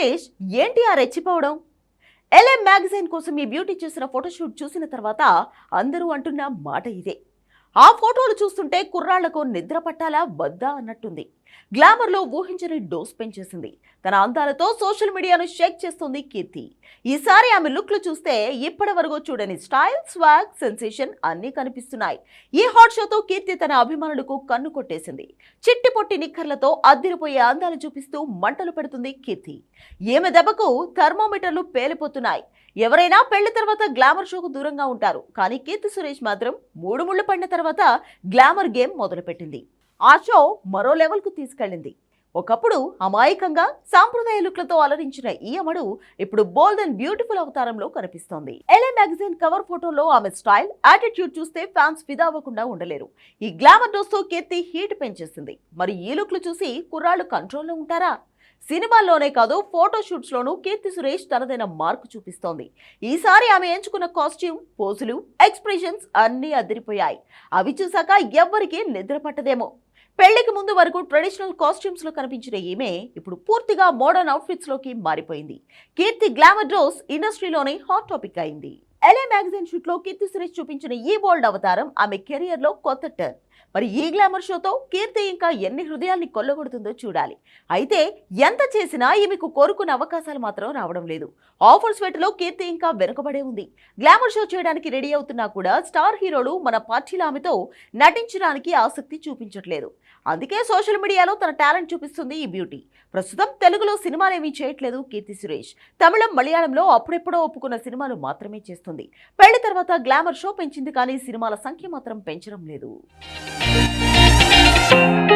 సురేష్ ఏంటి ఆ రెచ్చిపోవడం? LM magazine కోసం ఈ బ్యూటీ చేసిన ఫోటోషూట్ చూసిన తర్వాత అందరూ అంటున్న మాట ఇదే. ఆ ఫోటోలు చూస్తుంటే కుర్రాళ్ళకు నిద్ర పట్టాలా? వద్దా? అన్నట్టుంది. గ్లామర్లో ఊహించని డోస్ పెంచేసింది. తన అందాలతో సోషల్ మీడియాను షేక్ చేస్తుంది కీర్తి. ఈసారి ఆమె లుక్లు చూస్తే ఇప్పటి వరకు చూడని స్టైల్ స్వాగ్ సెన్సేషన్ అన్నీ కనిపిస్తున్నాయి. ఈ హాట్ షోతో కీర్తి తన అభిమానులకు కన్ను కొట్టేసింది. చిట్టి పొట్టి నిక్కర్లతో అద్దిరిపోయే అందాలు చూపిస్తూ మంటలు పెడుతుంది కీర్తి. ఈమె దెబ్బకు థర్మోమీటర్లు పేలిపోతున్నాయి. ఎవరైనా పెళ్ళి తర్వాత గ్లామర్ షోకు దూరంగా ఉంటారు. కానీ కీర్తి సురేష్ మాత్రం మూడు ముళ్ళు పడిన తర్వాత గ్లామర్ గేమ్ మొదలుపెట్టింది. ఆ షో మరో లెవెల్కు తీసుకెళ్ళింది. ఒకప్పుడు అమాయకంగా సాంప్రదాయ లుక్లతో అలరించిన ఈ అమడు ఇప్పుడు బోల్డ్ అండ్ బ్యూటిఫుల్ అవతారంలో కనిపిస్తోంది. ఎల్ఏ మ్యాగజైన్ కవర్ ఫోటోలో ఆమె స్టైల్ యాటిట్యూడ్ చూస్తే ఫ్యాన్స్ ఫిదా అవ్వకుండా ఉండలేరు. ఈ గ్లామర్ డోస్తో కీర్తి హీట్ పెంచేసింది. మరి ఈ లుక్లు చూసి కుర్రాళ్ళు కంట్రోల్లో ఉంటారా? సినిమాల్లోనే కాదు ఫోటోషూట్స్లోనూ లోనూ కీర్తి సురేష్ తనదైన మార్కు చూపిస్తోంది. ఈసారి ఆమె ఎంచుకున్న కాస్ట్యూమ్ పోజులు ఎక్స్ప్రెషన్స్ అన్నీ అదిరిపోయాయి. అవి చూసాక ఎవ్వరికీ నిద్ర పట్టదేమో. పెళ్ళికి ముందు వరకు ట్రెడిషనల్ కాస్ట్యూమ్స్లో కనిపించిన ఈమె ఇప్పుడు పూర్తిగా మోడర్న్ అవుట్ఫిట్స్లోకి మారిపోయింది. కీర్తి గ్లామర్ డ్రోస్ ఇండస్ట్రీలోనే హాట్ టాపిక్ అయింది. ఎల్ఏ మ్యాగజైన్ షూట్లో కీర్తి సురేష్ చూపించిన ఈ బోల్డ్ అవతారం ఆమె కెరియర్లో కొత్త టర్న్ మరి ఈ గ్లామర్ షోతో కీర్తి ఇంకా ఎన్ని హృదయాల్ని కొల్లగొడుతుందో చూడాలి. అయితే ఎంత చేసినా ఈమెకు కోరుకున్న అవకాశాలు మాత్రం రావడం లేదు. ఆఫర్స్ వేటలో కీర్తి ఇంకా వెనుకబడే ఉంది. గ్లామర్ షో చేయడానికి రెడీ అవుతున్నా కూడా స్టార్ హీరోలు మన పార్టీల ఆమెతో నటించడానికి ఆసక్తి చూపించట్లేదు. అందుకే సోషల్ మీడియాలో తన టాలెంట్ చూపిస్తుంది ఈ బ్యూటీ. ప్రస్తుతం తెలుగులో సినిమాలేమీ చేయట్లేదు కీర్తి సురేష్. తమిళం మలయాళంలో అప్పుడెప్పుడో ఒప్పుకున్న సినిమాలు మాత్రమే చేస్తుంది. పెళ్ళి తర్వాత గ్లామర్ షో పెంచింది కానీ సినిమాల సంఖ్య మాత్రం పెంచడం లేదు. Thank you.